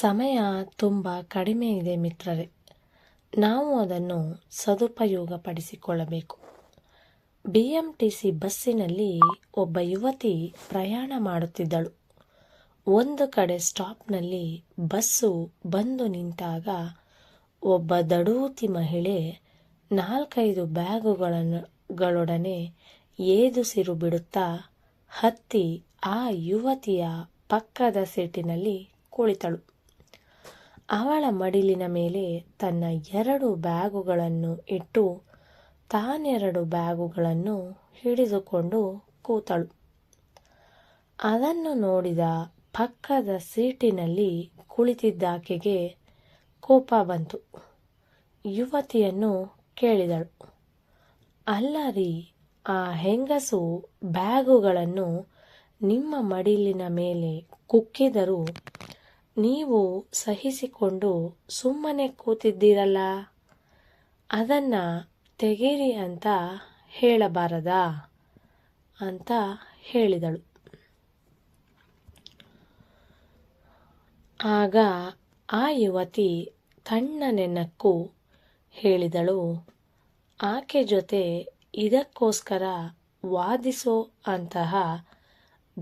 ಸಮಯ ತುಂಬ ಕಡಿಮೆ ಇದೆ ಮಿತ್ರರೇ. ನಾವು ಅದನ್ನು ಸದುಪಯೋಗಪಡಿಸಿಕೊಳ್ಳಬೇಕು. ಬಿ ಎಂ ಟಿ ಸಿ ಬಸ್ಸಿನಲ್ಲಿ ಒಬ್ಬ ಯುವತಿ ಪ್ರಯಾಣ ಮಾಡುತ್ತಿದ್ದಳು. ಒಂದು ಕಡೆ ಸ್ಟಾಪ್ನಲ್ಲಿ ಬಸ್ಸು ಬಂದು ನಿಂತಾಗ ಒಬ್ಬ ದಡೂತಿ ಮಹಿಳೆ ನಾಲ್ಕೈದು ಬ್ಯಾಗುಗಳನ್ನು ಗಳೊಡನೆ ಏದುಸಿರು ಬಿಡುತ್ತಾ ಹತ್ತಿ ಆ ಯುವತಿಯ ಪಕ್ಕದ ಸೀಟಿನಲ್ಲಿ ಕುಳಿತಳು. ಅವಳ ಮಡಿಲಿನ ಮೇಲೆ ತನ್ನ ಎರಡು ಬ್ಯಾಗುಗಳನ್ನು ಇಟ್ಟು ತಾನೆರಡು ಬ್ಯಾಗುಗಳನ್ನು ಹಿಡಿದುಕೊಂಡು ಕೂತಳು. ಅದನ್ನು ನೋಡಿದ ಪಕ್ಕದ ಸೀಟಿನಲ್ಲಿ ಕುಳಿತಿದ್ದಾಕೆಗೆ ಕೋಪ ಬಂತು. ಯುವತಿಯನ್ನು ಕೇಳಿದಳು. ಅಲ್ಲ ರೀ ಆ ಹೆಂಗಸು ಬ್ಯಾಗುಗಳನ್ನು ನಿಮ್ಮ ಮಡಿಲಿನ ಮೇಲೆ ಕುಕ್ಕಿದರೂ ನೀವು ಸಹಿಸಿಕೊಂಡು ಸುಮ್ಮನೆ ಕೂತಿದ್ದೀರಲ್ಲ? ಅದನ್ನ ತೆಗೀರಿ ಅಂತ ಹೇಳಬಾರದಾ? ಅಂತ ಹೇಳಿದಳು. ಆಗ ಆ ಯುವತಿ ತಣ್ಣನೆನಕ್ಕೂ ಹೇಳಿದಳು, ಆಕೆ ಜೊತೆ ಇದಕ್ಕೋಸ್ಕರ ವಾದಿಸೋ ಅಂತಹ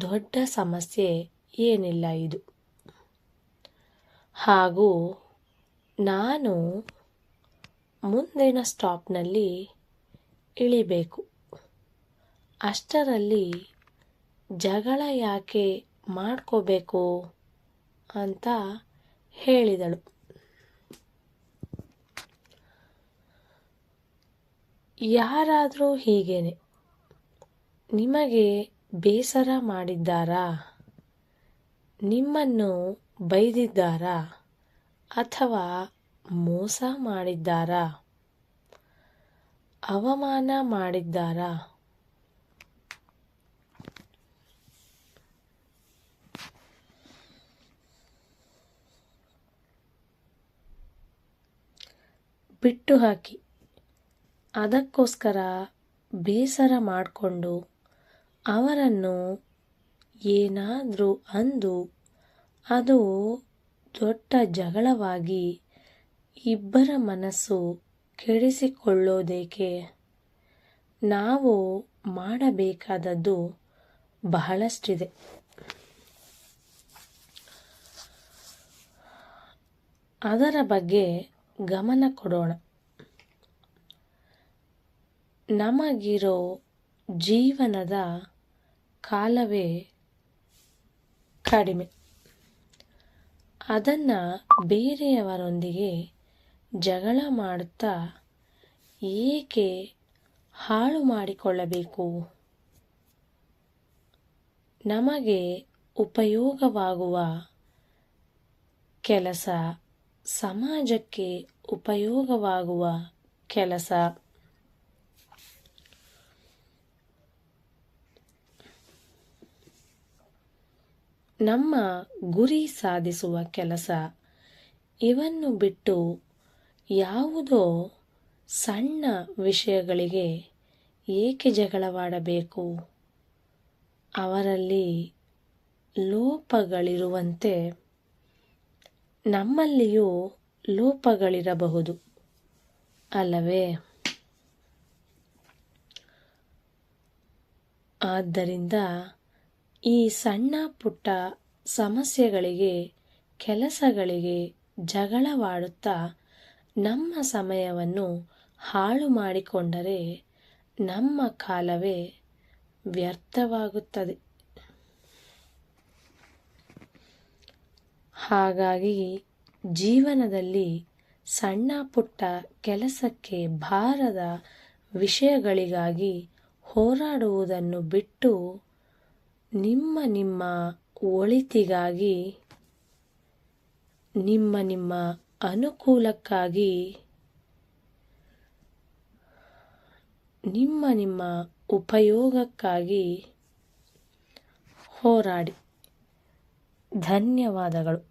ದೊಡ್ಡ ಸಮಸ್ಯೆ ಏನಿಲ್ಲ ಇದು. ಹಾಗೂ ನಾನು ಮುಂದಿನ ಸ್ಟಾಪ್ನಲ್ಲಿ ಇಳಿಬೇಕು. ಅಷ್ಟರಲ್ಲಿ ಜಗಳ ಯಾಕೆ ಮಾಡ್ಕೋಬೇಕು ಅಂತ ಹೇಳಿದಳು. ಯಾರಾದರೂ ಹೀಗೇನೆ, ನಿಮಗೆ ಬೇಸರ ಮಾಡಿದ್ದಾರಾ? ನಿಮ್ಮನ್ನು ಬೈದಿದ್ದಾರಾ ಅಥವಾ ಮೋಸ ಮಾಡಿದ್ದಾರಾ? ಅವಮಾನ ಮಾಡಿದ್ದಾರಾ? ಬಿಟ್ಟು ಹಾಕಿ ಅದಕ್ಕೋಸ್ಕರ ಬೇಸರ ಮಾಡಿಕೊಂಡು ಅವರನ್ನು ಏನಾದರೂ ಅಂದು ಅದು ದೊಡ್ಡ ಜಗಳವಾಗಿ ಇಬ್ಬರ ಮನಸ್ಸು ಕೆಡಿಸಿಕೊಳ್ಳೋದೇಕೆ? ನಾವು ಮಾಡಬೇಕಾದದ್ದು ಬಹಳಷ್ಟಿದೆ. ಅದರ ಬಗ್ಗೆ ಗಮನ ಕೊಡೋಣ. ನಮಗಿರೋ ಜೀವನದ ಕಾಲವೇ ಕಡಿಮೆ. ಅದನ್ನು ಬೇರೆಯವರೊಂದಿಗೆ ಜಗಳ ಮಾಡುತ್ತಾ ಏಕೆ ಹಾಳು ಮಾಡಿಕೊಳ್ಳಬೇಕು? ನಮಗೆ ಉಪಯೋಗವಾಗುವ ಕೆಲಸ ಸಮಾಜಕ್ಕೆ ಉಪಯೋಗವಾಗುವ ಕೆಲಸ. ನಮ್ಮ ಗುರಿ ಸಾಧಿಸುವ ಕೆಲಸ ಇವನ್ನು ಬಿಟ್ಟು ಯಾವುದೋ ಸಣ್ಣ ವಿಷಯಗಳಿಗೆ ಏಕೆ ಜಗಳವಾಡಬೇಕು? ಅವರಲ್ಲಿ ಲೋಪಗಳಿರುವಂತೆ ನಮ್ಮಲ್ಲಿಯೂ ಲೋಪಗಳಿರಬಹುದು, ಅಲ್ಲವೇ? ಆದ್ದರಿಂದ ಈ ಸಣ್ಣ ಪುಟ್ಟ ಸಮಸ್ಯೆಗಳಿಗೆ, ಕೆಲಸಗಳಿಗೆ ಜಗಳವಾಡುತ್ತಾ ನಮ್ಮ ಸಮಯವನ್ನು ಹಾಳು ಮಾಡಿಕೊಂಡರೆ ನಮ್ಮ ಕಾಲವೇ ವ್ಯರ್ಥವಾಗುತ್ತದೆ. ಹಾಗಾಗಿ ಜೀವನದಲ್ಲಿ ಸಣ್ಣ ಪುಟ್ಟ ಕೆಲಸಕ್ಕೆ ಬಾರದ ವಿಷಯಗಳಿಗಾಗಿ ಹೋರಾಡುವುದನ್ನು ಬಿಟ್ಟು ನಿಮ್ಮ ನಿಮ್ಮ ಒಳಿತಿಗಾಗಿ ನಿಮ್ಮ ನಿಮ್ಮ ಅನುಕೂಲಕ್ಕಾಗಿ ನಿಮ್ಮ ನಿಮ್ಮ ಉಪಯೋಗಕ್ಕಾಗಿ ಹೋರಾಡಿ. ಧನ್ಯವಾದಗಳು.